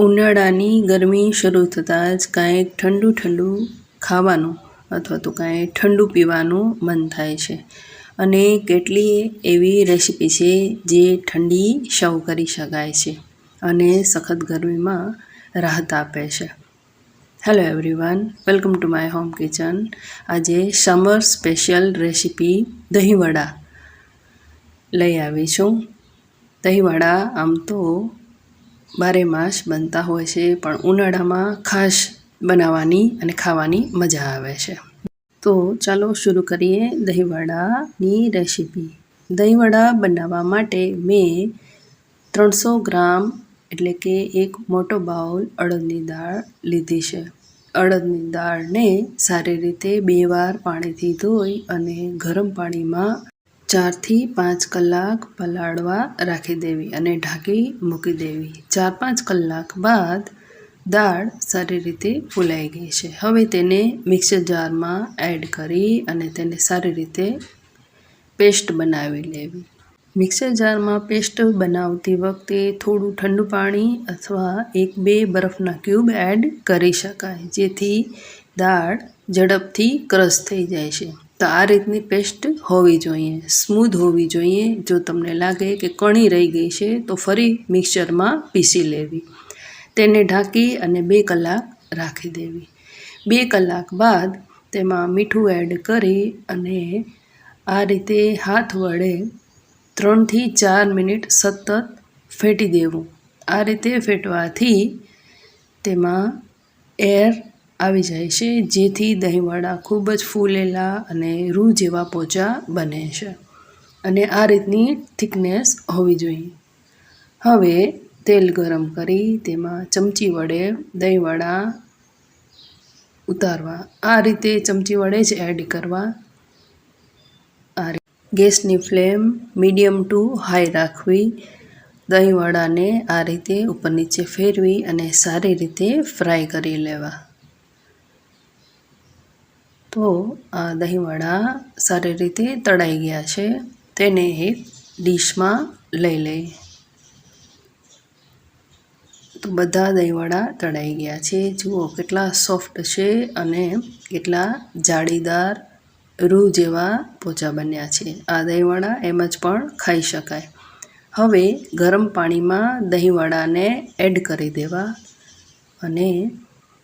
ઉનાળાની ગરમી શરૂ થતાં જ કાંઈક ઠંડુ ઠંડુ ખાવાનું અથવા તો કાંઈ ઠંડુ પીવાનું મન થાય છે. અને કેટલીય એવી રેસીપી છે જે ઠંડી શવ કરી શકાય છે અને સખત ગરમીમાં રાહત આપે છે. Hello everyone welcome to my home kitchen આજે સમર સ્પેશિયલ રેસીપી દહીંવડા લઈ આવી છું. દહીંવડા આમ તો બારે માસ બનતા હોય છે, પણ ઉનાળામાં ખાસ બનાવવાની અને ખાવાની મજા આવે છે. તો ચાલો શરૂ કરીએ દહીંવડાની રેસીપી. દહીંવડા બનાવવા માટે મેં ત્રણસો ગ્રામ એટલે કે એક મોટો બાઉલ અડદની દાળ લીધી છે. અડદની દાળને સારી રીતે બે વાર પાણીથી ધોઈ અને ગરમ પાણીમાં ચારથી પાંચ કલાક પલાળવા રાખી દેવી અને ઢાંકી મૂકી દેવી. ચાર પાંચ કલાક બાદ દાળ સારી રીતે ફૂલાઈ ગઈ છે. હવે તેને મિક્સર જારમાં એડ કરી અને તેને સારી રીતે પેસ્ટ બનાવી લેવી. મિક્સર જારમાં પેસ્ટ બનાવતી વખતે થોડું ઠંડુ પાણી અથવા એક બે બરફના ક્યુબ એડ કરી શકાય, જેથી દાળ ઝડપથી ક્રશ થઈ જાય છે. તો આ રીતની પેસ્ટ હોવી જોઈએ, સ્મૂધ હોવી જોઈએ. જો તમને લાગે કે કણી રહી ગઈ છે, તો ફરી મિક્સરમાં પીસી લેવી. તેને ઢાંકી અને બે કલાક રાખી દેવી. બે કલાક બાદ તેમાં મીઠું એડ કરી અને આ રીતે હાથ વડે ત્રણથી ચાર મિનિટ સતત ફેટી દેવું. આ રીતે ફેટવાથી તેમાં એર આવી જાય છે, જેથી દહીંવડા ખૂબ જ ફૂલેલા અને રૂ જેવા પોચા બને છે. અને આ રીતની થિકનેસ હોવી જોઈએ. હવે તેલ ગરમ કરી તેમાં ચમચી વડે દહીંવડા ઉતારવા. આ રીતે ચમચી વડે જ એડ કરવા. આ ગેસની ફ્લેમ મીડિયમ ટુ હાઈ રાખવી. દહીંવડાને આ રીતે ઉપર નીચે ફેરવી અને સારી રીતે ફ્રાય કરી લેવા. તો આ દહીંવડા સારી રીતે તળાઈ ગયા છે. તેને એક ડીશમાં લઈ લઈ. તો બધા દહીંવડા તળાઈ ગયા છે. જુઓ કેટલા સોફ્ટ છે અને કેટલા જાળીદાર રૂ જેવા પોચા બન્યા છે. આ દહીંવડા એમ જ પણ ખાઈ શકાય. હવે ગરમ પાણીમાં દહીંવડાને એડ કરી દેવા અને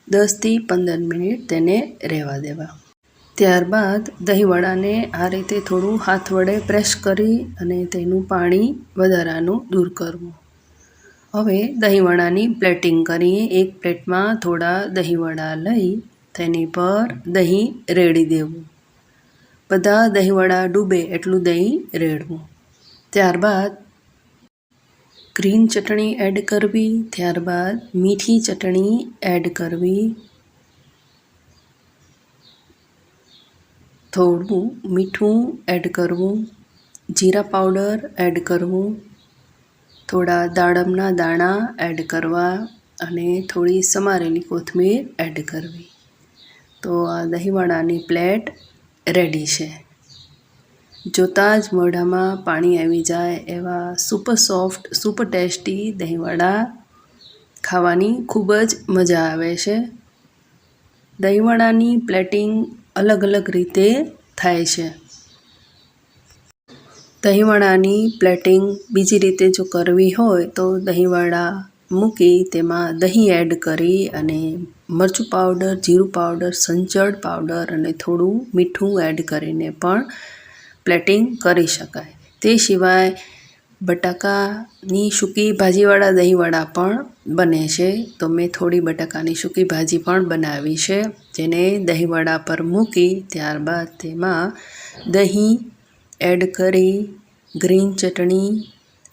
દસથી પંદર મિનિટ તેને રહેવા દેવા. ત્યારબાદ દહીંવડાને આ રીતે થોડું હાથ વડે પ્રેસ કરી અને તેનું પાણી વધારાનું દૂર કરવું. હવે દહીંવડાની પ્લેટિંગ કરીએ. એક પ્લેટમાં થોડા દહીંવડા લઈ તેની પર દહીં રેડી દેવું. બધા દહીંવડા ડૂબે એટલું દહીં રેડવું. ત્યારબાદ ગ્રીન ચટણી એડ કરવી. ત્યારબાદ મીઠી ચટણી એડ કરવી. થોડું મીઠું એડ કરવું, જીરા પાવડર એડ કરવું, થોડા દાડમના દાણા એડ કરવા અને થોડી સમારેલી કોથમીર એડ કરવી. તો આ દહીંવડાની પ્લેટ રેડી છે. જોતાં જ મોઢામાં પાણી આવી જાય એવા સુપર સોફ્ટ સુપર ટેસ્ટી દહીંવડા ખાવાની ખૂબ જ મજા આવે છે. દહીંવડાની પ્લેટિંગ અલગ અલગ રીતે થાય છે. દહીંવડાની પ્લેટિંગ બીજી રીતે જો કરવી હોય તો દહીંવડા મૂકી તેમાં દહીં એડ કરી અને મરચું પાવડર, જીરું પાવડર, સંચળ પાવડર અને થોડું મીઠું એડ કરીને પણ પ્લેટિંગ કરી શકાય. તે સિવાય બટાકાની સૂકી ભાજીવાળા દહીંવડા પણ બને છે. તો મેં થોડી બટાકાની સૂકી ભાજી પણ બનાવી છે, જેને દહીંવડા પર મૂકી ત્યારબાદ તેમાં દહીં એડ કરી, ગ્રીન ચટણી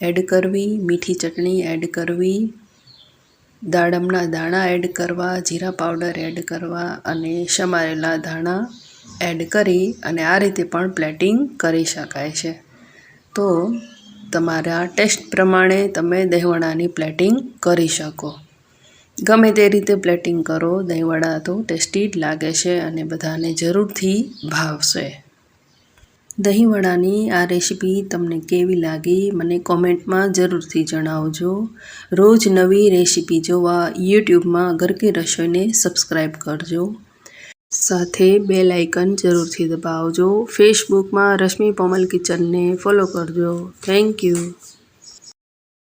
એડ કરવી, મીઠી ચટણી એડ કરવી, દાડમના દાણા એડ કરવા, જીરા પાવડર એડ કરવા અને સમારેલા ધાણા એડ કરી અને આ રીતે પણ પ્લેટિંગ કરી શકાય છે. તો તમારા ટેસ્ટ પ્રમાણે તમે દહીંવડાની પ્લેટિંગ કરી શકો. ગમે તે રીતે પ્લેટિંગ કરો, દહીંવડા તો ટેસ્ટી જ લાગે છે અને બધાને જરૂરથી ભાવશે. દહીંવડાની આ રેસીપી તમને કેવી લાગી મને કોમેન્ટમાં જરૂરથી જણાવજો. રોજ નવી રેસીપી જોવા યુટ્યુબમાં ઘર કે રસોઈને સબસ્ક્રાઈબ કરજો. સાથે બેલ આઇકન જરૂરથી દબાવજો. ફેસબુકમાં રશ્મિ પોમલ કિચનને ફોલો કરજો. Thank you.